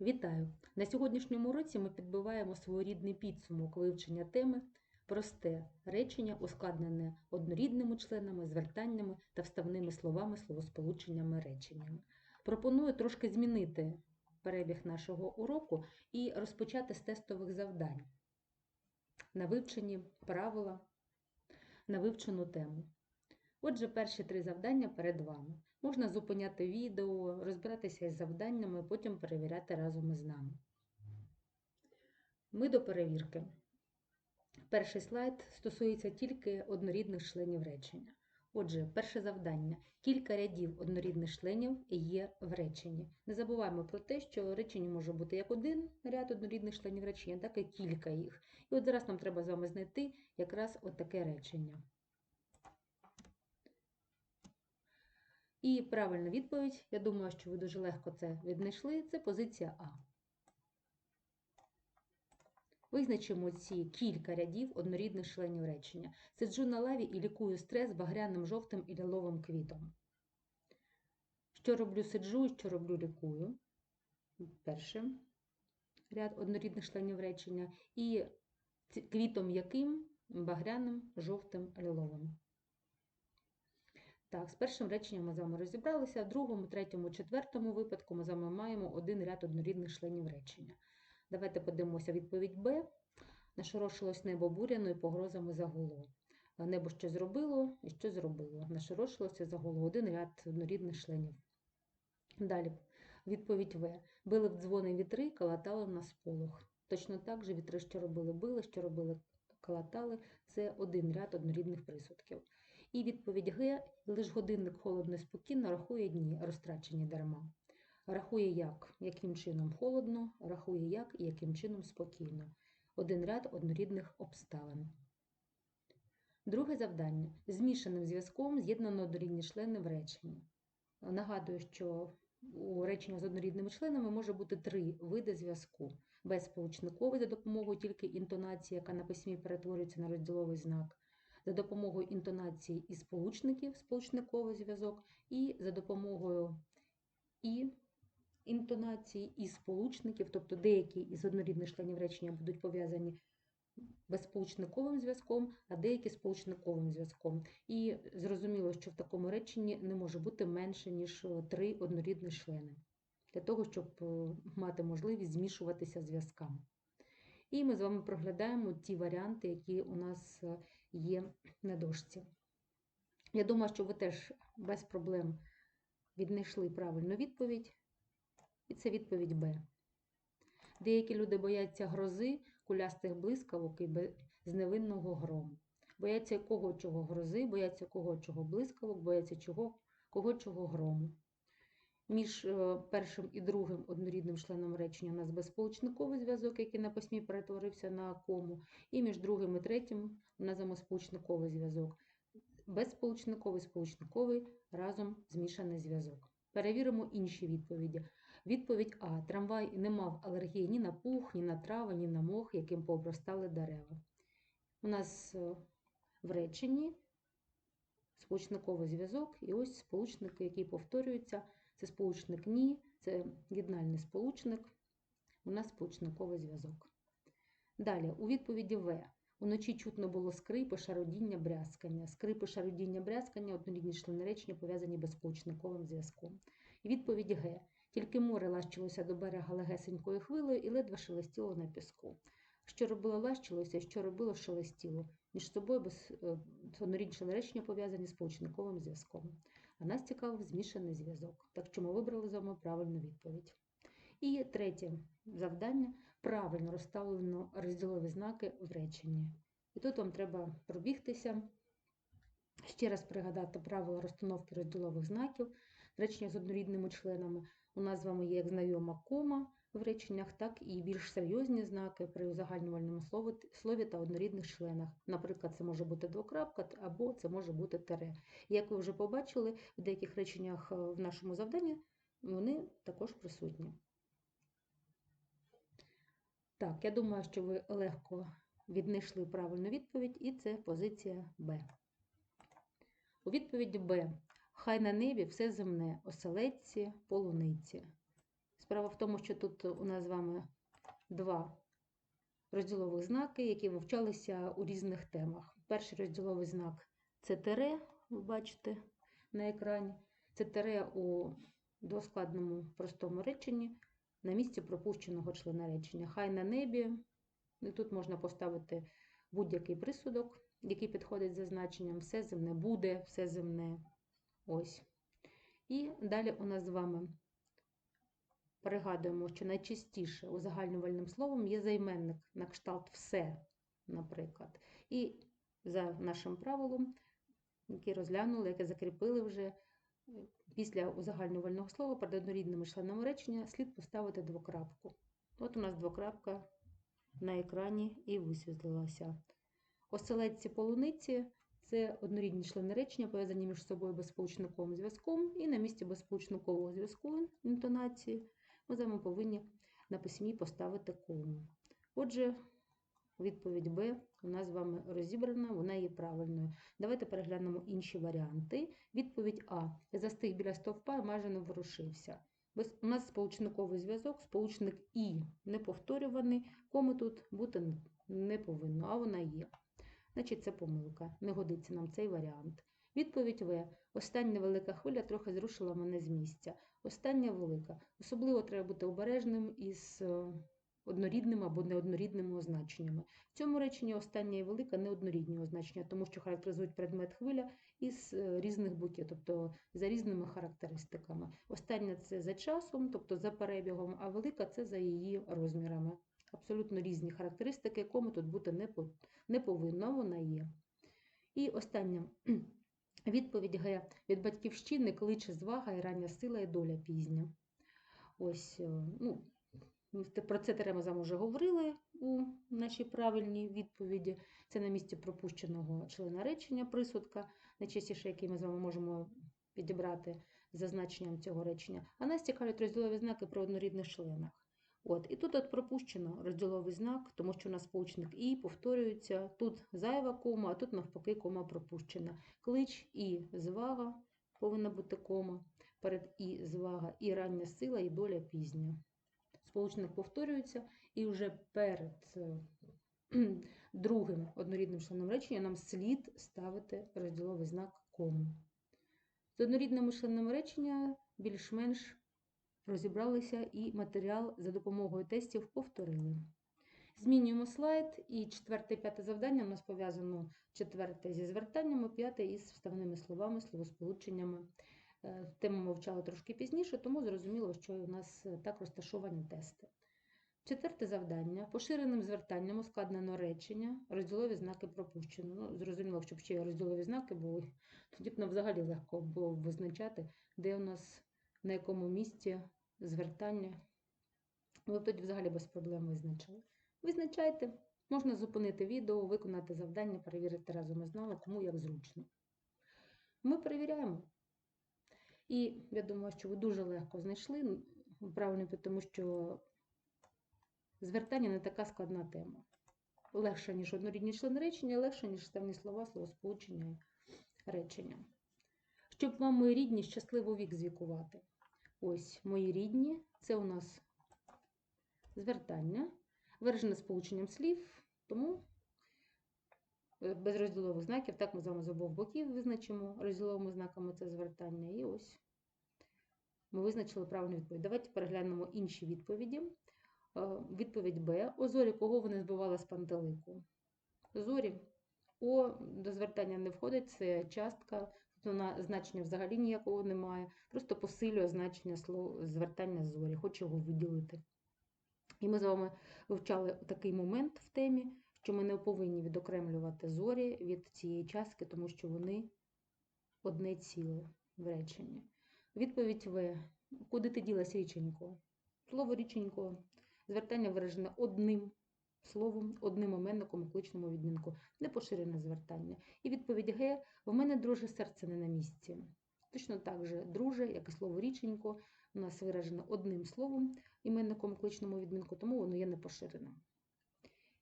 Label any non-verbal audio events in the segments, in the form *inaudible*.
Вітаю! На сьогоднішньому уроці ми підбиваємо своєрідний підсумок вивчення теми просте речення, ускладнене однорідними членами, звертаннями та вставними словами, словосполученнями реченнями. Пропоную трошки змінити перебіг нашого уроку і розпочати з тестових завдань на вивчені правила, на вивчену тему. Отже, перші три завдання перед вами. Можна зупиняти відео, розбиратися із завданнями, потім перевіряти разом із нами. Ми до перевірки. Перший слайд стосується тільки однорідних членів речення. Отже, перше завдання. Кілька рядів однорідних членів є в реченні. Не забуваємо про те, що речення може бути як один ряд однорідних членів речення, так і кілька їх. І от зараз нам треба з вами знайти якраз от таке речення. І правильна відповідь, я думаю, що ви дуже легко це віднайшли, це позиція А. Визначимо ці кілька рядів однорідних членів речення. Сиджу на лаві і лікую стрес багряним жовтим і ліловим квітом. Що роблю сиджу і що роблю лікую. Перший ряд однорідних членів речення. І квітом яким багряним, жовтим, ліловим. Так, з першим реченням ми з вами розібралися, в другому, третьому, четвертому випадку ми з вами маємо один ряд однорідних членів речення. Давайте подивимося відповідь Б. Нашорошилось небо буряною погрозами загуло. Небо що зробило і що зробило. Нашорошилося загуло один ряд однорідних членів. Далі, відповідь В. Били в дзвони вітри, калатали на сполох. Точно так же вітри, що робили, били, що робили, калатали це один ряд однорідних присудків. І відповідь Г. Лиш годинник холодно і спокійно рахує дні, розтрачені дарма. Рахує як, яким чином холодно, рахує як і яким чином спокійно. Один ряд однорідних обставин. Друге завдання. Змішаним зв'язком з'єднано однорідні члени в реченні. Нагадую, що у речення з однорідними членами може бути три види зв'язку. Безсполучниковий за допомогою тільки інтонації, яка на письмі перетворюється на розділовий знак за допомогою інтонації і сполучників, сполучниковий зв'язок, і за допомогою і інтонації і сполучників, тобто деякі із однорідних членів речення будуть пов'язані безсполучниковим зв'язком, а деякі сполучниковим зв'язком. І зрозуміло, що в такому реченні не може бути менше, ніж три однорідні члени, для того, щоб мати можливість змішуватися зв'язками. І ми з вами проглядаємо ті варіанти, які у нас є на дошці. Я думаю, що ви теж без проблем віднайшли правильну відповідь, і це відповідь Б. Деякі люди бояться грози, кулястих блискавок і безневинного грому. Бояться кого чого грози, бояться кого чого блискавок, бояться чого, кого чого грому. Між першим і другим однорідним членом речення у нас безсполучниковий зв'язок, який на письмі перетворився на кому, і між другим і третім у нас взаємосполучниковий зв'язок. Безсполучниковий, сполучниковий разом змішаний зв'язок. Перевіримо інші відповіді. Відповідь А. Трамвай не мав алергії ні на пух, ні на трави, ні на мох, яким пообростали дерева. У нас в реченні сполучниковий зв'язок, і ось сполучник, який повторюється. Це сполучник ні, це єднальний сполучник, у нас сполучниковий зв'язок. Далі, у відповіді В. Уночі чутно було скрипи, шародіння, брязкання. Скрипи, шародіння, брязкання, однорідні члени речення пов'язані безсполучниковим зв'язком. І відповідь Г. Тільки море лащилося до берега легесенькою хвилею і ледве шелестіло на піску. Що робило лащилося, що робило шелестіло. Між собою без члени речення пов'язані з сполучниковим зв'язком. А нас цікавив змішаний зв'язок. Так що ми вибрали з вами правильну відповідь. І третє завдання правильно розставлено розділові знаки в реченні. І тут вам треба пробігтися, ще раз пригадати правила розстановки розділових знаків, речення з однорідними членами. У нас з вами є як знайома кома в реченнях, так і більш серйозні знаки при узагальнювальному слові та однорідних членах. Наприклад, це може бути двокрапка або це може бути тере. Як ви вже побачили, в деяких реченнях в нашому завданні вони також присутні. Так, я думаю, що ви легко віднайшли правильну відповідь, і це позиція Б. У відповіді Б. Хай на небі все земне, оселедці, полуниці. Справа в тому, що тут у нас з вами два розділових знаки, які вивчалися у різних темах. Перший розділовий знак це тире, ви бачите на екрані. Це тире у двоскладному простому реченні на місці пропущеного члена речення. Хай на небі. І тут можна поставити будь-який присудок, який підходить за значенням все земне буде, все земне. Ось. І далі у нас з вами пригадуємо, що найчастіше узагальнювальним словом є займенник на кшталт все, наприклад. І за нашим правилом, яке розглянули, яке закріпили вже, е, після узагальнювального слова перед однорідними членами речення слід поставити двокрапку. От у нас двокрапка на екрані і висвітлилася. Оселедці полуниці це однорідні члени речення, пов'язані між собою безсполучниковим зв'язком, і на місці безсполучникового зв'язку інтонації ми з вами повинні на письмі поставити кому. Отже, відповідь Б у нас з вами розібрана, вона є правильною. Давайте переглянемо інші варіанти. Відповідь А. Застиг біля стовпа і майже не ворушився. У нас сполучниковий зв'язок, сполучник І неповторюваний, коми тут бути не повинно, а вона є. Значить, це помилка. Не годиться нам цей варіант. Відповідь В. Остання велика хвиля трохи зрушила мене з місця. Остання велика. Особливо треба бути обережним із е, однорідними або неоднорідними означеннями. В цьому реченні остання і велика неоднорідні означення, тому що характеризують предмет хвиля із е, різних боків, тобто за різними характеристиками. Остання це за часом, тобто за перебігом, а велика це за її розмірами. Абсолютно різні характеристики, якому тут бути не, по- повинно, вона є. І остання відповідь Г. Від батьківщини кличе звага і рання сила і доля пізня. Ось, е, ну, про це Терема зам вже говорили у нашій правильній відповіді. Це на місці пропущеного члена речення присудка, найчастіше, який ми з вами можемо підібрати за значенням цього речення. А нас цікавлять розділові знаки про однорідних членах. От, і тут от пропущено розділовий знак, тому що у нас сполучник і повторюється. Тут зайва кома, а тут навпаки кома пропущена. Клич і звага повинна бути кома. Перед і звага, і рання сила, і доля пізня. Сполучник повторюється, і вже перед другим однорідним членом речення нам слід ставити розділовий знак кому. З однорідними членами речення більш-менш розібралися і матеріал за допомогою тестів повторили. Змінюємо слайд, і четверте і п'яте завдання у нас пов'язано четверте зі звертаннями, п'яте із вставними словами, словосполученнями. Е, Тему ми вчали трошки пізніше, тому зрозуміло, що у нас е, так розташовані тести. Четверте завдання. Поширеним звертанням ускладнено речення, розділові знаки пропущено. Ну, зрозуміло, щоб ще розділові знаки були, тоді б нам взагалі легко було визначати, де у нас на якому місці звертання. Ви тоді взагалі без проблем визначили. Визначайте, можна зупинити відео, виконати завдання, перевірити разом із нами, кому як зручно. Ми перевіряємо. І я думаю, що ви дуже легко знайшли правильно, тому що звертання не така складна тема. Легше, ніж однорідні члени речення, легше, ніж ставні слова, словосполучення речення. Щоб вам мої рідні щасливо вік звікувати. Ось мої рідні, це у нас звертання, виражене сполученням слів, тому е, без розділових знаків, так ми з вами з обох боків визначимо розділовими знаками це звертання. І ось ми визначили правильну відповідь. Давайте переглянемо інші відповіді. Е, Відповідь Б. О зорі кого вони збивали з пантелику? Зорі. О до звертання не входить, це частка, вона значення взагалі ніякого немає. Просто посилює значення слов, звертання зорі, хочу його виділити. І ми з вами вивчали такий момент в темі, що ми не повинні відокремлювати зорі від цієї частки, тому що вони одне ціле в реченні. Відповідь В. Куди ти ділась річенько? Слово річенько. Звертання виражене одним словом, одним іменником у кличному відмінку. Непоширене звертання. І відповідь Г. В мене, друже, серце не на місці. Точно так же, друже, як і слово річенько, у нас виражено одним словом, іменником кличному відмінку, тому воно є непоширеним.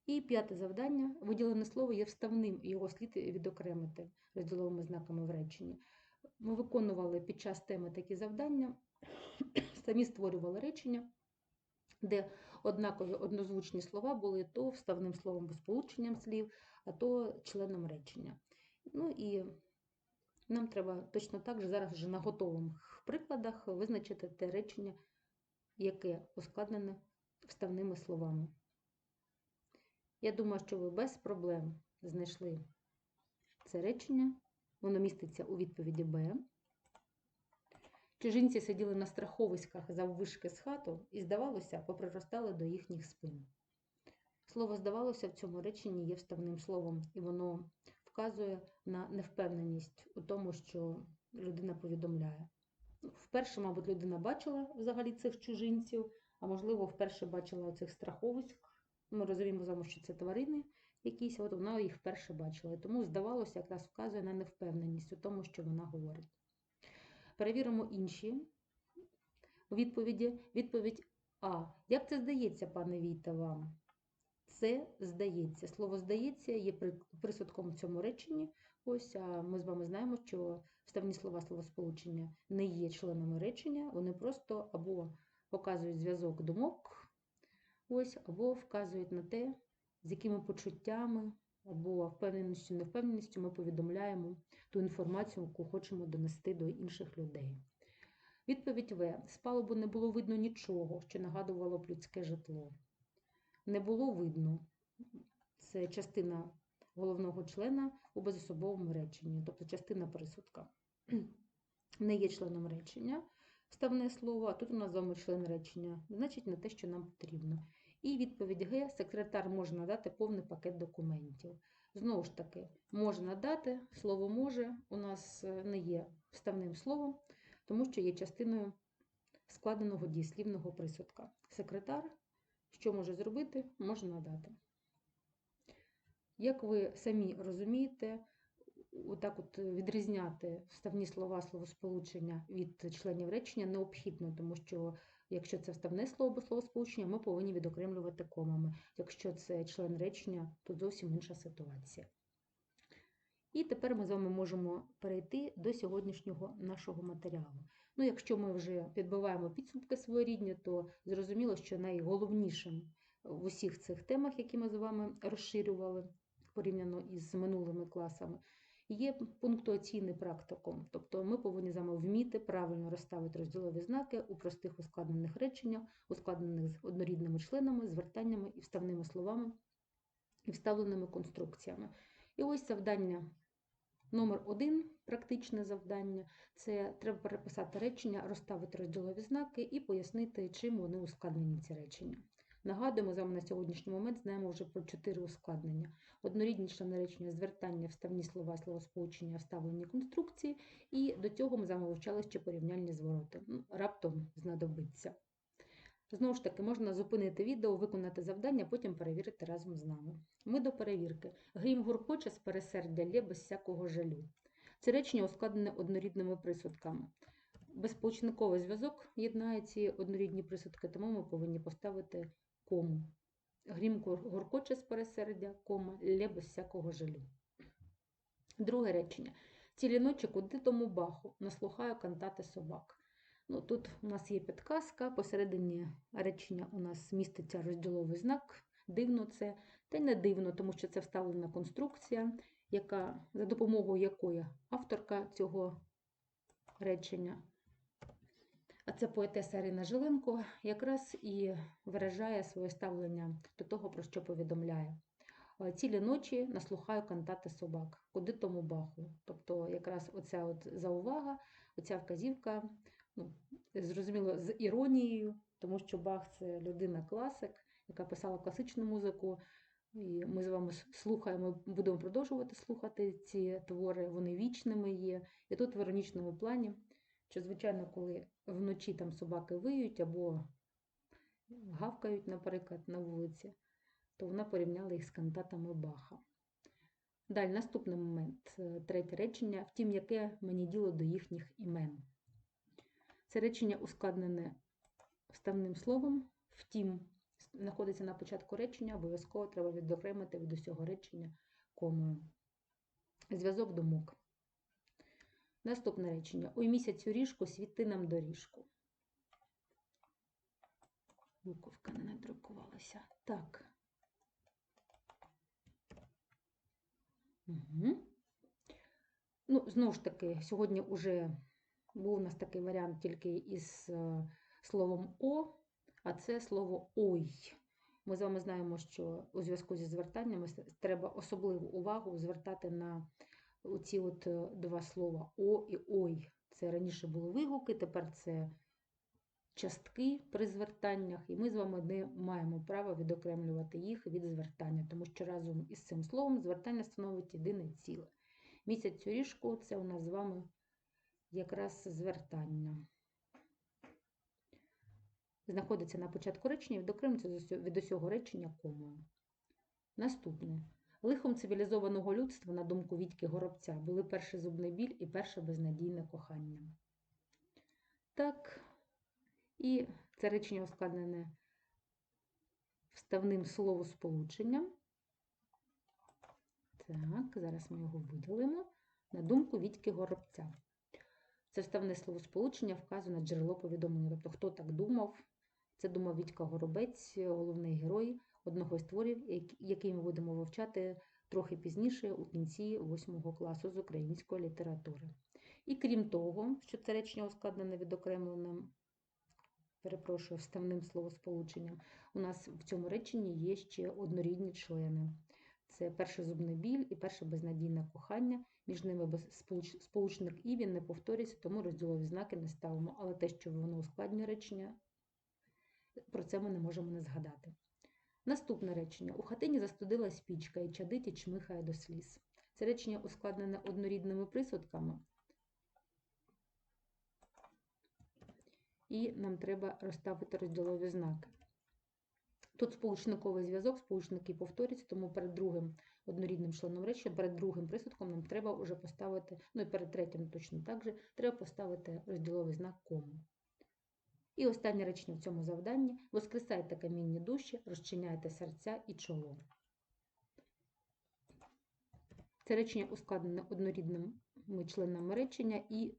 І п'яте завдання. Виділене слово є вставним, і його слід відокремити розділовими знаками в реченні. Ми виконували під час теми такі завдання, *clears throat* самі створювали речення де однакові однозвучні слова були то вставним словом або сполученням слів, а то членом речення. Ну і нам треба точно так же зараз вже на готових прикладах визначити те речення, яке ускладнене вставними словами. Я думаю, що ви без проблем знайшли це речення. Воно міститься у відповіді Б. Чужинці сиділи на страховиськах заввишки з хату і, здавалося, поприростали до їхніх спин. Слово здавалося в цьому реченні є вставним словом, і воно вказує на невпевненість у тому, що людина повідомляє. Вперше, мабуть, людина бачила взагалі цих чужинців, а можливо, вперше бачила оцих страховиськ. Ми розуміємо з що це тварини якісь, от вона їх вперше бачила. І тому, здавалося, якраз вказує на невпевненість у тому, що вона говорить. Перевіримо інші відповіді. Відповідь А. Як це здається, пане Війте, вам? Це здається. Слово здається є присудком в цьому реченні. Ось, а ми з вами знаємо, що вставні слова словосполучення не є членами речення, вони просто або показують зв'язок думок, ось, або вказують на те, з якими почуттями або впевненістю, невпевненістю ми повідомляємо ту інформацію, яку хочемо донести до інших людей. Відповідь В. З палубу не було видно нічого, що нагадувало б людське житло. Не було видно. Це частина головного члена у безособовому реченні, тобто частина присудка. *clears throat* Не є членом речення, вставне слово, а тут у нас з вами член речення, значить не те, що нам потрібно. І відповідь Г. Секретар може надати повний пакет документів. Знову ж таки, може надати, слово може у нас е, не є вставним словом, тому що є частиною складеного дієслівного присудка. Секретар, що може зробити, може надати. Як ви самі розумієте, отак от відрізняти вставні слова словосполучення від членів речення необхідно, тому що якщо це вставне слово або словосполучення, ми повинні відокремлювати комами. Якщо це член речення, то зовсім інша ситуація. І тепер ми з вами можемо перейти до сьогоднішнього нашого матеріалу. Ну, якщо ми вже підбиваємо підсумки своєрідні, то зрозуміло, що найголовнішим в усіх цих темах, які ми з вами розширювали порівняно із минулими класами, є пунктуаційний практикум. Тобто ми повинні з вами вміти правильно розставити розділові знаки у простих ускладнених реченнях, ускладнених з однорідними членами, звертаннями і вставними словами і вставленими конструкціями. І ось завдання номер один, практичне завдання це треба переписати речення, розставити розділові знаки і пояснити, чим вони ускладнені ці речення. Нагадуємо, з вами на сьогоднішній момент знаємо вже про чотири ускладнення: однорідні члени речення, звертання, вставні слова, словосполучення, вставлені конструкції, і до цього ми з вами вивчали ще порівняльні звороти. Ну, Раптом знадобиться. Знову ж таки, можна зупинити відео, виконати завдання, потім перевірити разом з нами. Ми до перевірки. Грім гуркоче з пересердя лє без всякого жалю. Це речення ускладнене однорідними присудками. Безполучниковий зв'язок єднає ці однорідні присудки, тому ми повинні поставити кому. Грім гуркоче з пересердя, кома, лє без всякого жалю. Друге речення. Цілі ночі куди тому баху, наслухаю кантати собак. Ну, Тут у нас є підказка, посередині речення у нас міститься розділовий знак. Дивно це, та й не дивно, тому що це вставлена конструкція, яка, за допомогою якої авторка цього речення, а це поетеса Ірина Жиленко, якраз і виражає своє ставлення до того, про що повідомляє. Цілі ночі наслухаю кантати собак, куди тому баху. Тобто, якраз оця от заувага, оця вказівка ну, зрозуміло, з іронією, тому що Бах це людина-класик, яка писала класичну музику. І ми з вами слухаємо, будемо продовжувати слухати ці твори, вони вічними є. І тут в іронічному плані, що, звичайно, коли вночі там собаки виють або гавкають, наприклад, на вулиці, то вона порівняла їх з кантатами Баха. Далі, наступний момент, третє речення, втім, яке мені діло до їхніх імен. Це речення ускладнене вставним словом, втім, знаходиться на початку речення, обов'язково треба відокремити від усього речення комою. Зв'язок думок. Наступне речення. Ой місяцю ріжку світи нам доріжку. Буковка не надрукувалася. Так. Угу. Ну, знову ж таки, сьогодні вже був у нас такий варіант тільки із е, словом О, а це слово ой. Ми з вами знаємо, що у зв'язку зі звертаннями треба особливу увагу звертати на ці от е, два слова О і ой. Це раніше були вигуки, тепер це частки при звертаннях, і ми з вами не маємо права відокремлювати їх від звертання, тому що разом із цим словом звертання становить єдине ціле. Місяць цю ріжку це у нас з вами якраз звертання. Знаходиться на початку речення, відокремлюється з від усього речення комою. Наступне. Лихом цивілізованого людства, на думку Вітьки Горобця, були перший зубний біль і перше безнадійне кохання. Так, і це речення ускладнене вставним словосполученням. Так, зараз ми його видалимо. На думку Вітьки Горобця. Це вставне словосполучення вказує на джерело повідомлення. Тобто, хто так думав, це думав Вітька Горобець, головний герой одного із творів, який ми будемо вивчати трохи пізніше у кінці 8 класу з української літератури. І крім того, що це речення ускладнене відокремленим, перепрошую, вставним словосполученням, у нас в цьому реченні є ще однорідні члени. Це перший зубний біль і перше безнадійне кохання. Між ними сполучник і він не повторюється, тому розділові знаки не ставимо. Але те, що воно ускладнює речення, про це ми не можемо не згадати. Наступне речення. У хатині застудилась пічка і чадить і чмихає до сліз. Це речення ускладнене однорідними присудками. І нам треба розставити розділові знаки. Тут сполучниковий зв'язок, сполучники повторюються, тому перед другим однорідним членом речення, перед другим присудком нам треба вже поставити, ну і перед третім точно так же, треба поставити розділовий знак кому. І останнє речення в цьому завданні: воскресайте камінні душі, розчиняйте серця і чоло. Це речення ускладнене однорідними членами речення і.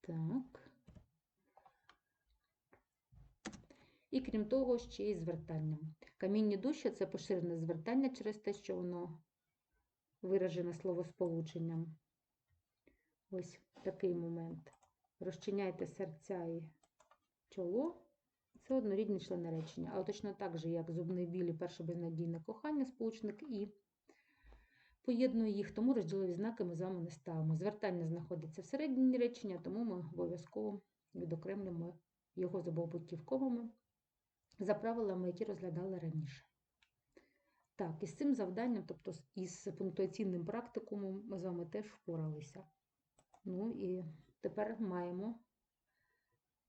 Так. І крім того, ще й звертанням. Камінні душі це поширене звертання через те, що воно виражене словосполученням. Ось такий момент. Розчиняйте серця і чоло. Це однорідні члени речення. Але точно так же, як зубний біль і перше безнадійне кохання, сполучник і поєднує їх, тому розділові знаки ми з вами не ставимо. Звертання знаходиться всередині речення, тому ми обов'язково відокремлюємо його з обов'язковими за правилами, які розглядали раніше. Так, із цим завданням, тобто з- із пунктуаційним практикумом, ми з вами теж впоралися. Ну і тепер маємо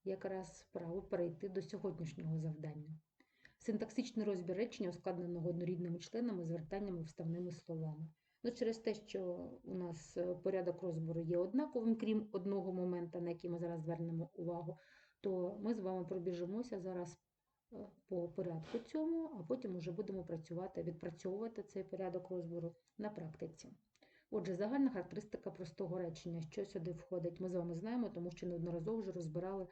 якраз право перейти до сьогоднішнього завдання. Синтаксичний розбір речення, ускладненого однорідними членами, звертаннями, вставними словами. Ну, через те, що у нас е, порядок розбору є однаковим, крім одного моменту, на який ми зараз звернемо увагу, то ми з вами пробіжимося зараз е, по порядку цьому, а потім вже будемо працювати, відпрацьовувати цей порядок розбору на практиці. Отже, загальна характеристика простого речення, що сюди входить, ми з вами знаємо, тому що неодноразово вже розбирали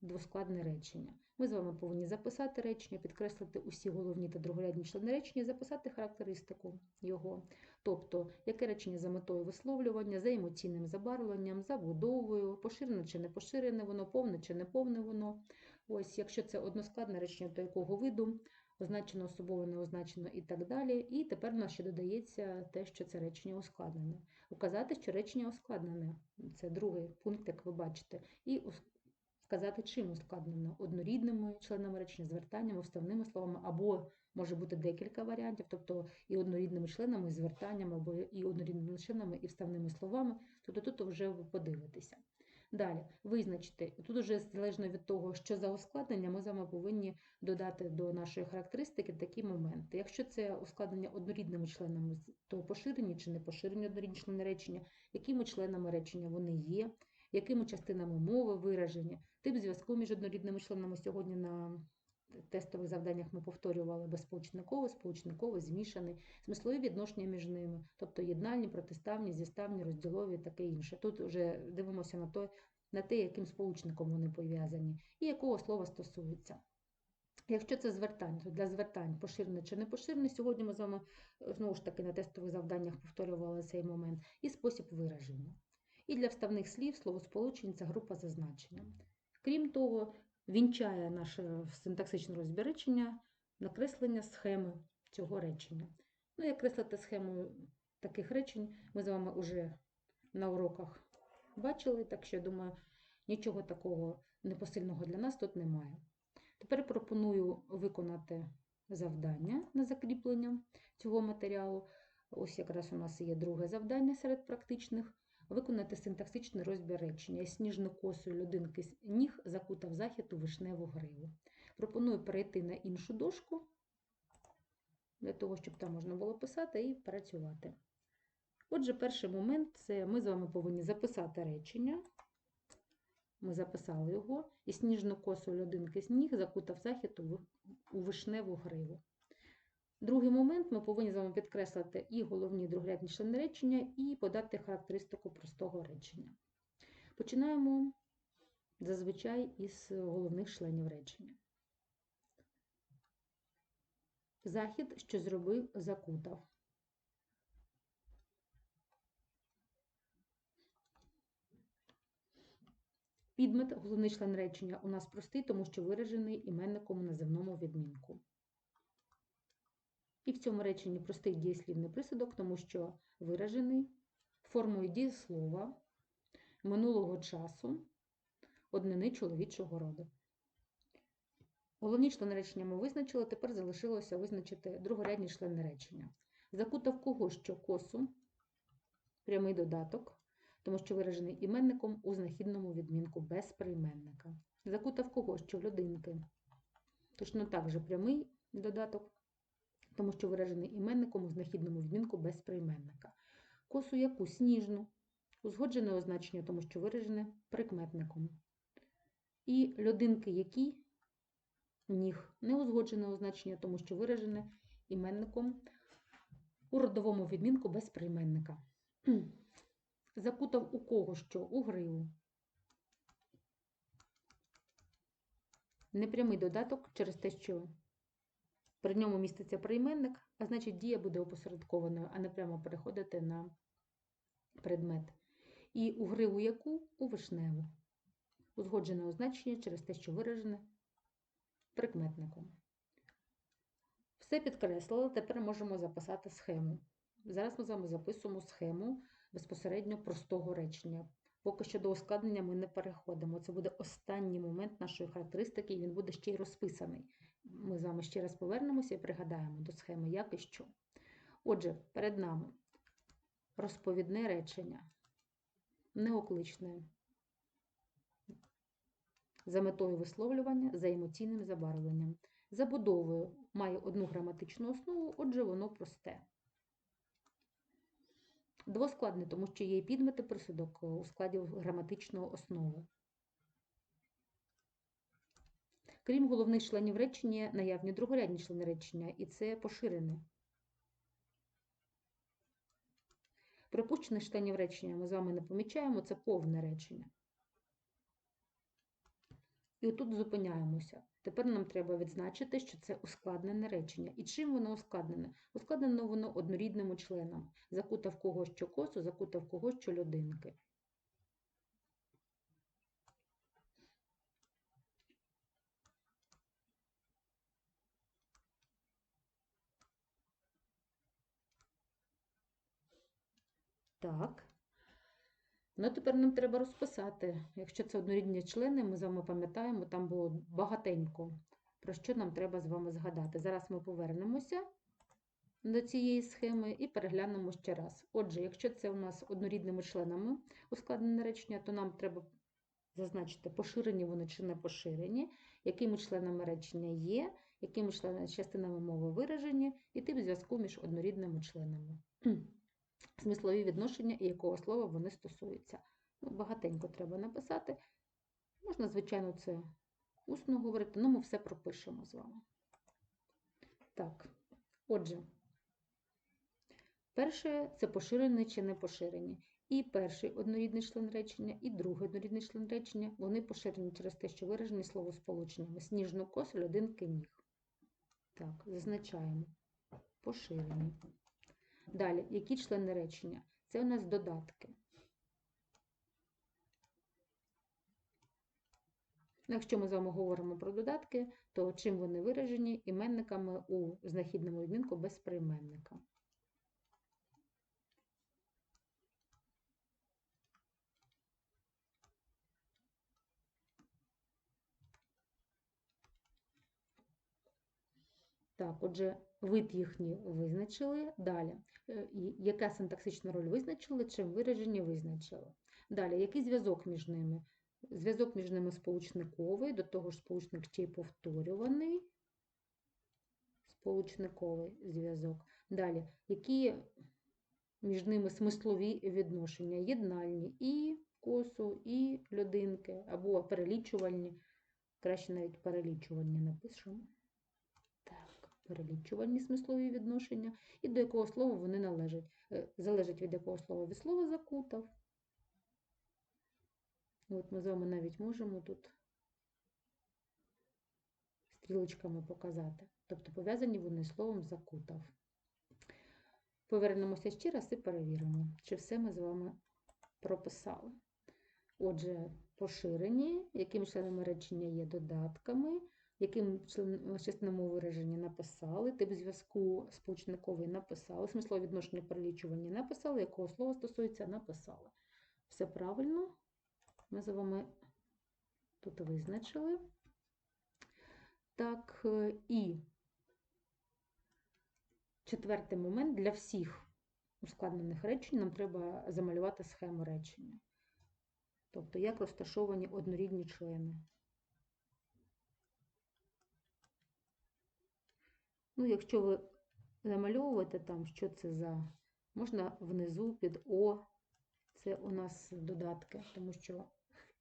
двоскладне речення. Ми з вами повинні записати речення, підкреслити усі головні та другорядні члени речення, записати характеристику його. Тобто, яке речення за метою висловлювання, за емоційним забарвленням, забудовою, поширене чи не поширене воно, повне чи не повне воно. Ось, якщо це односкладне речення, то якого виду, означено особово, не означено і так далі. І тепер у нас ще додається те, що це речення ускладнене. Указати, що речення ускладнене. Це другий пункт, як ви бачите. І сказати, чим ускладнено однорідними членами речення, звертаннями, вставними словами, або може бути декілька варіантів, тобто і однорідними членами, і звертаннями, або і однорідними членами, і вставними словами. Тобто тут вже ви подивитеся. Далі визначити, тут уже залежно від того, що за ускладнення, ми з вами повинні додати до нашої характеристики такі моменти. Якщо це ускладнення однорідними членами, то поширені чи не поширені однорідні члени речення, якими членами речення вони є, якими частинами мови вираження, тип зв'язку між однорідними членами сьогодні на тестових завданнях ми повторювали безсполучниково, сполучниково, змішаний, смислові відношення між ними, тобто єднальні, протиставні, зіставні, розділові, таке інше. Тут вже дивимося на те, на те, яким сполучником вони пов'язані, і якого слова стосуються. Якщо це звертання, то для звертань поширене чи не поширене, сьогодні ми з вами е, знову ж таки на тестових завданнях повторювали цей момент, і спосіб вираження. І для вставних слів словосполучень це група за значенням. Крім того, вінчає наше синтаксичне розбір речення накреслення схеми цього речення. Ну, як креслити схему таких речень, ми з вами вже на уроках бачили, так що, я думаю, нічого такого непосильного для нас тут немає. Тепер пропоную виконати завдання на закріплення цього матеріалу. Ось якраз у нас є друге завдання серед практичних. Виконати синтаксичний розбір речення. «Я Сніжну косою людинки ніг закутав захід у вишневу гриву. Пропоную перейти на іншу дошку, для того, щоб там можна було писати і працювати. Отже, перший момент це ми з вами повинні записати речення. Ми записали його, і сніжну косу людинки сніг закутав захід у вишневу гриву. Другий момент ми повинні з вами підкреслити і головні другорядні члени речення, і подати характеристику простого речення. Починаємо зазвичай із головних членів речення. Захід, що зробив, закутав. Підмет, головний член речення, у нас простий, тому що виражений іменником у називному відмінку. І в цьому реченні простий дієслівний присудок, тому що виражений формою дієслова минулого часу однини чоловічого роду. Головні члени речення ми визначили, тепер залишилося визначити другорядні члени речення. Закутав кого що косу, прямий додаток, тому що виражений іменником у знахідному відмінку без прийменника. Закутав кого що людинки. Точно так же прямий додаток, тому що виражений іменником у знахідному відмінку без прийменника. Косу яку сніжну, узгоджене означення, тому що виражене прикметником. І людинки які ніг неузгоджене означення, тому що виражене іменником у родовому відмінку без прийменника. *clears throat* Закутав у кого що? У гриву. Непрямий додаток через те, що при ньому міститься прийменник, а значить дія буде опосередкованою, а не прямо переходити на предмет. І у гриву яку? У вишневу. Узгоджене означення через те, що виражене прикметником. Все підкреслили, тепер можемо записати схему. Зараз ми з вами записуємо схему безпосередньо простого речення. Поки що до ускладнення ми не переходимо. Це буде останній момент нашої характеристики, і він буде ще й розписаний. Ми з вами ще раз повернемося і пригадаємо до схеми, як і що. Отже, перед нами розповідне речення, неокличне, за метою висловлювання, за емоційним забарвленням. Забудовою має одну граматичну основу, отже, воно просте. Двоскладне, тому що є підмети присудок у складі граматичної основи. Крім головних членів речення, наявні другорядні члени речення, і це поширене. Припущених членів речення ми з вами не помічаємо, це повне речення. І отут зупиняємося. Тепер нам треба відзначити, що це ускладнене речення. І чим воно ускладнене? Ускладнено воно однорідними членами. Закутав кого що косу, закутав кого що людинки. Так. Ну, тепер нам треба розписати. Якщо це однорідні члени, ми з вами пам'ятаємо, там було багатенько, про що нам треба з вами згадати. Зараз ми повернемося до цієї схеми і переглянемо ще раз. Отже, якщо це у нас однорідними членами ускладнене речення, то нам треба зазначити, поширені вони чи не поширені, якими членами речення є, якими членами, частинами мови виражені, і тип зв'язку між однорідними членами смислові відношення і якого слова вони стосуються. Ну, Багатенько треба написати. Можна, звичайно, це усно говорити, але ми все пропишемо з вами. Так, отже, перше це поширені чи не поширені. І перший однорідний член речення, і другий однорідний член речення, вони поширені через те, що виражені словосполученнями сніжну косель, один кеніг. Так, зазначаємо. Поширені. Далі, які члени речення? Це у нас додатки. Ну, Якщо ми з вами говоримо про додатки, то чим вони виражені? Іменниками у знахідному відмінку без прийменника. Так, отже, вид їхній визначили. Далі, е, яка синтаксична роль визначили, чим виражені визначили. Далі, який зв'язок між ними? Зв'язок між ними сполучниковий, до того ж сполучник ще й повторюваний. Сполучниковий зв'язок. Далі, які між ними смислові відношення? Єднальні і косу, і людинки, або перелічувальні. Краще навіть перелічувальні напишемо. Перелічувальні смислові відношення. І до якого слова вони належать. Е, Залежить від якого слова від слова закутав. От ми з вами навіть можемо тут стрілочками показати. Тобто пов'язані вони словом закутав. Повернемося ще раз і перевіримо, чи все ми з вами прописали. Отже, поширені, якими членами речення є додатками, яким член- частинами вираження написали, тип зв'язку сполучниковий написали, смислове відношення перелічування написали, якого слова стосується, написали. Все правильно. Ми з вами тут визначили. Так, е, і четвертий момент для всіх ускладнених речень нам треба замалювати схему речення. Тобто, як розташовані однорідні члени. Ну, якщо ви замальовуєте там, що це за, можна внизу під О, це у нас додатки, тому що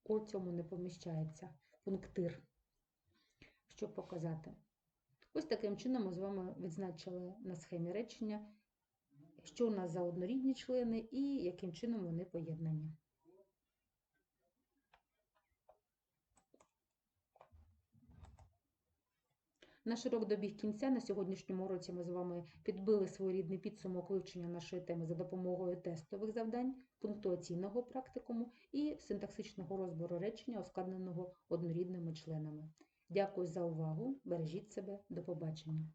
О цьому не поміщається, пунктир, щоб показати. Ось таким чином ми з вами відзначили на схемі речення, що у нас за однорідні члени і яким чином вони поєднані. Наш урок добіг кінця. На сьогоднішньому уроці ми з вами підбили своєрідний підсумок вивчення нашої теми за допомогою тестових завдань, пунктуаційного практикуму і синтаксичного розбору речення, ускладненого однорідними членами. Дякую за увагу. Бережіть себе. До побачення.